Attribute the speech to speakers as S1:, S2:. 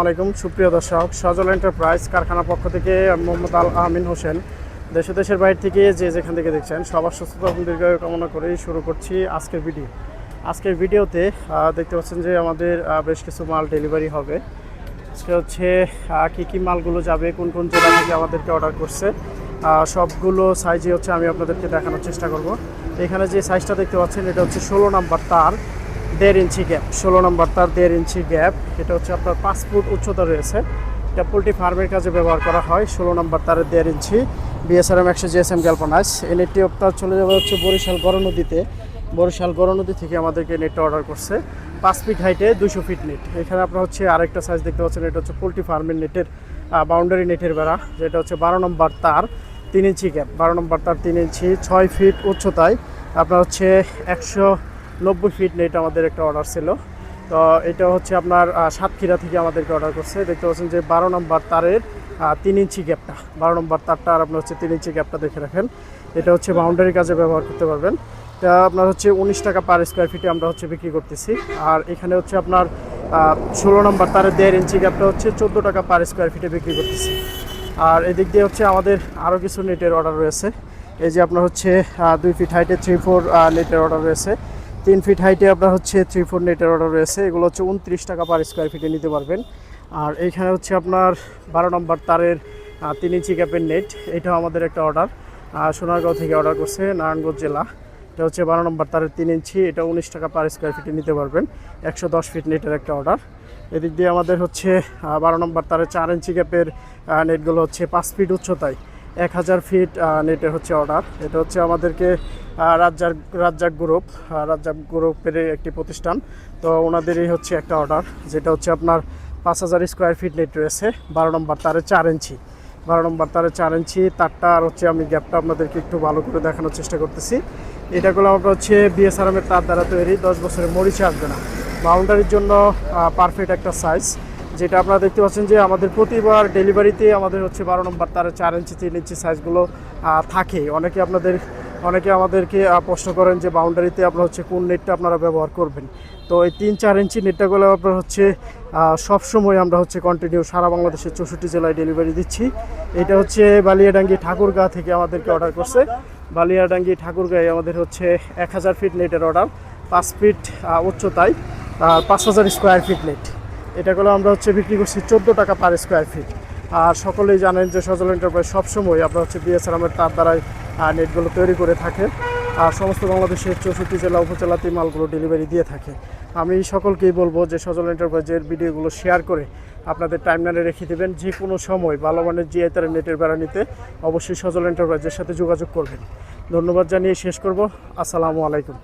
S1: আলাইকুম, সুপ্রিয় দর্শক, সজল এন্টারপ্রাইজ কারখানা পক্ষ থেকে মোহাম্মদ আল আমিন হোসেন। দেশে দেশের বাইরে থেকে যে যেখান থেকে দেখছেন, সবার সুস্থতা এবং দীর্ঘায়ু কামনা করেই শুরু করছি আজকের ভিডিও। আজকের ভিডিওতে দেখতে পাচ্ছেন যে আমাদের বেশ কিছু মাল ডেলিভারি হবে। আজকে হচ্ছে কী কী মালগুলো যাবে, কোন কোন জেলা থেকে আমাদেরকে অর্ডার করছে সবগুলো সাইজে হচ্ছে আমি আপনাদেরকে দেখানোর চেষ্টা করব। এখানে যে সাইজটা দেখতে পাচ্ছেন, এটা হচ্ছে ষোলো নাম্বার তার। দেড় ইঞ্চি গ্যাপ, ষোলো নম্বর তার দেড় ইঞ্চি গ্যাপ। এটা হচ্ছে আপনার পাঁচ ফুট উচ্চতা রয়েছে। এটা পোলট্রি ফার্মের কাজে ব্যবহার করা হয়, ষোলো নম্বর তারের দেড় ইঞ্চি। বিএসআরএম একশো জিএসএম গ্যালপানাইজ এই নেটটি আপনার চলে যাবে হচ্ছে বরিশাল গড় নদীতে। বরিশাল গড় নদী থেকে আমাদেরকে নেটটা অর্ডার করছে। পাঁচ ফিট হাইটে দুশো ফিট নেট। এখানে আপনার হচ্ছে আরেকটা সাইজ দেখতে পাচ্ছেন, এটা হচ্ছে পোলট্রি ফার্মের নেটের বাউন্ডারি নেটের বেড়া, যেটা হচ্ছে বারো নম্বর তার তিন ইঞ্চি গ্যাপ। বারো নম্বর তার তিন ইঞ্চি, ছয় ফিট উচ্চতায়। আপনার হচ্ছে একশো নব্বই ফিট নেট আমাদের একটা অর্ডার ছিল। তো এটা হচ্ছে আপনার সাতক্ষীরা থেকে আমাদেরকে অর্ডার করছে। দেখতে পাচ্ছেন যে বারো নম্বর তারের তিন ইঞ্চি গ্যাপটা বারো নম্বর তারটা আর আপনার হচ্ছে তিন ইঞ্চি গ্যাপটা দেখে রাখেন। এটা হচ্ছে বাউন্ডারি কাজে ব্যবহার করতে পারবেন। এটা আপনার হচ্ছে উনিশ টাকা পার স্কোয়ার ফিটে আমরা হচ্ছে বিক্রি করতেছি। আর এখানে হচ্ছে আপনার ষোলো নম্বর তারের দেড় ইঞ্চি গ্যাপটা হচ্ছে চোদ্দ টাকা পার স্কোয়ার ফিটে বিক্রি করতেছি। আর এদিক দিয়ে হচ্ছে আমাদের আরও কিছু নেটের অর্ডার রয়েছে। এই যে আপনার হচ্ছে দুই ফিট হাইটে থ্রি ফোর নেটের অর্ডার রয়েছে। তিন ফিট হাইটে আপনার হচ্ছে থ্রি ফোর নেটের অর্ডার রয়েছে। এগুলো হচ্ছে উনত্রিশ টাকা পার স্কোয়ার ফিটে নিতে পারবেন। আর এইখানে হচ্ছে আপনার বারো নম্বর তারের তিন ইঞ্চি ক্যাপের নেট এটাও আমাদের একটা অর্ডার সোনারগাঁও থেকে অর্ডার করছে নারায়ণগঞ্জ জেলা। এটা হচ্ছে বারো নম্বর তারের তিন ইঞ্চি এটা উনিশ টাকা পার স্কোয়ার ফিটে নিতে পারবেন। একশো দশ ফিট নেটের একটা অর্ডার এদিক দিয়ে আমাদের হচ্ছে বারো নম্বর তারের চার ইঞ্চি ক্যাপের নেটগুলো হচ্ছে পাঁচ ফিট উচ্চতায়। এক হাজার ফিট নেটের হচ্ছে অর্ডার এটা হচ্ছে আমাদেরকে রাজ্জাক রাজ্জাক গ্রুপ রাজ্জাক গ্রুপের একটি প্রতিষ্ঠান। তো ওনাদেরই হচ্ছে একটা অর্ডার যেটা হচ্ছে আপনার পাঁচ হাজার স্কোয়ার ফিট নেট রয়েছে, বারো নম্বর তারে চার ইঞ্চি। বারো নম্বর তারে চার ইঞ্চি, তারটা আর হচ্ছে আমি গ্যাপটা আপনাদেরকে একটু ভালো করে দেখানোর চেষ্টা করতেছি। এটাগুলো আমরা হচ্ছে বিএসআরএমের তার দ্বারা তৈরি, দশ বছরের মরিচে আসবে না। বাউন্ডারির জন্য পারফেক্ট একটা সাইজ যেটা আপনারা দেখতে পাচ্ছেন যে আমাদের প্রতিবার ডেলিভারিতে আমাদের হচ্ছে বারো নম্বর তার চার ইঞ্চি, তিন ইঞ্চি সাইজগুলো থাকে। অনেকে আপনাদের অনেকে আমাদেরকে প্রশ্ন করেন যে বাউন্ডারিতে আপনার হচ্ছে কোন নেটটা আপনারা ব্যবহার করবেন। তো এই তিন চার ইঞ্চি নেটটাগুলো আপনার হচ্ছে সবসময় আমরা হচ্ছে কন্টিনিউ সারা বাংলাদেশের চৌষট্টি জেলায় ডেলিভারি দিচ্ছি। এটা হচ্ছে বালিয়াডাঙ্গি ঠাকুরগাঁ থেকে আমাদেরকে অর্ডার করছে। বালিয়াডাঙ্গি ঠাকুরগাঁয়ে আমাদের হচ্ছে এক হাজার ফিট নেটের অর্ডার পাঁচ ফিট উচ্চতায় পাঁচ হাজার স্কোয়ার ফিট নেট এটাগুলো আমরা হচ্ছে বিক্রি করছি চোদ্দ টাকা পার স্কোয়ার ফিট আর সকলেই জানেন যে সজল এন্টারপ্রাইজ সবসময় আমরা হচ্ছে বিএসআরামের তার দ্বারাই নেটগুলো তৈরি করে থাকে। আর সমস্ত বাংলাদেশের চৌষট্টি জেলা উপজেলাতে মালগুলো ডেলিভারি দিয়ে থাকে। আমি সকলকেই বলব যে সজল এন্টারপ্রাইজের ভিডিওগুলো শেয়ার করে আপনাদের টাইমলাইনে রেখে দেবেন। যে কোনো সময় ভালো মানের জিআই তার নেটের বেড়া নিতে অবশ্যই সজল এন্টারপ্রাইজের সাথে যোগাযোগ করবেন। ধন্যবাদ জানিয়ে শেষ করব। আসসালামু আলাইকুম।